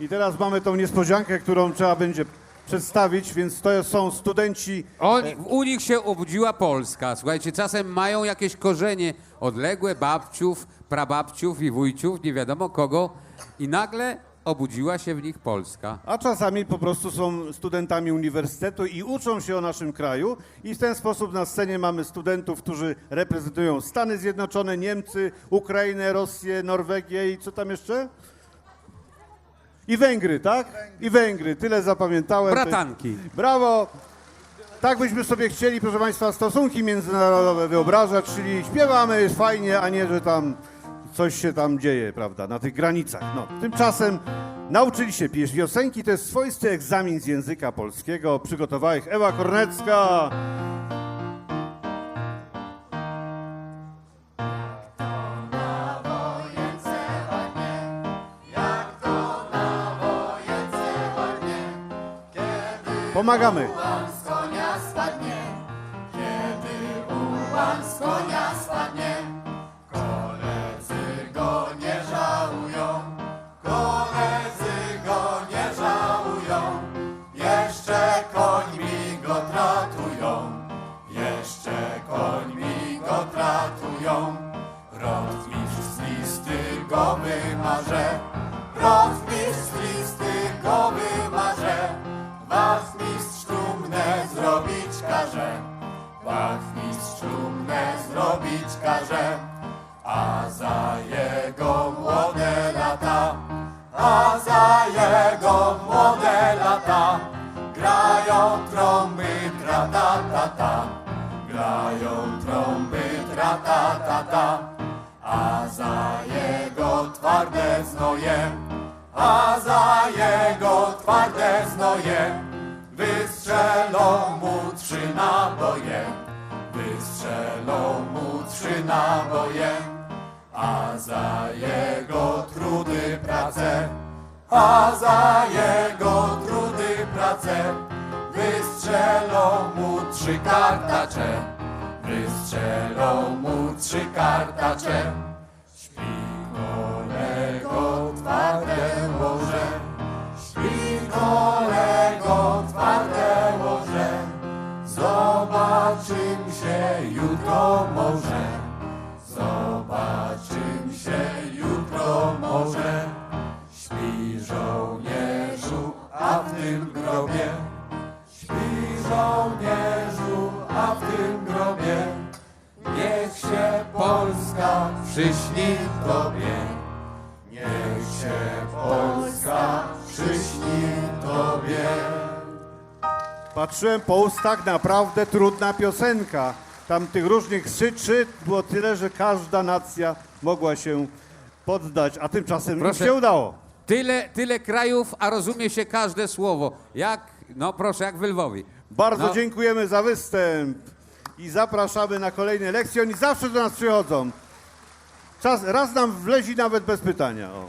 I teraz mamy tą niespodziankę, którą trzeba będzie przedstawić, więc to są studenci. Oni, u nich się obudziła Polska. Słuchajcie, czasem mają jakieś korzenie odległe, babciów, prababciów i wujciów, nie wiadomo kogo, i nagle obudziła się w nich Polska. A czasami po prostu są studentami uniwersytetu i uczą się o naszym kraju. I w ten sposób na scenie mamy studentów, którzy reprezentują Stany Zjednoczone, Niemcy, Ukrainę, Rosję, Norwegię i co tam jeszcze? I Węgry, tak? I Węgry, tyle zapamiętałem. Bratanki. Brawo! Tak byśmy sobie chcieli, proszę Państwa, stosunki międzynarodowe wyobrażać, czyli śpiewamy, jest fajnie, a nie, że tam coś się tam dzieje, prawda, na tych granicach. No, tymczasem nauczyli się pieśń wiosenki, to jest swoisty egzamin z języka polskiego. Przygotowała ich Ewa Kornecka. Pomagamy. z konia spadnie, kiedy ułan z konia spadnie. Koledzy go nie żałują, koledzy go nie żałują. Jeszcze końmi go tratują, jeszcze końmi go tratują. Rotmistrz z listy go wymarze, rotmistrz zrobić każe, a za jego młode lata, a za jego młode lata, grają trąby tra ta ta ta, grają trąby tra ta ta ta, a za jego twarde znoje, a za jego twarde znoje wystrzelą mu trzy naboje, a za jego trudy pracę wystrzelą mu trzy kartacze, wystrzelą mu trzy kartacze. Grobie, śpi żołnierzu, a w tym grobie, niech się Polska przyśni Tobie. Niech się Polska przyśni Tobie. Patrzyłem po ustach, naprawdę trudna piosenka. Tam tych różnych syczy było tyle, że każda nacja mogła się poddać, a tymczasem im Proszę. się udało. Tyle, tyle krajów, a rozumie się każde słowo. Jak, no proszę, jak w Lwowie. Bardzo No. dziękujemy za występ i zapraszamy na kolejne lekcje. Oni zawsze do nas przychodzą. Czas, raz nam wlezi nawet bez pytania. O.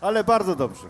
Ale bardzo dobrze.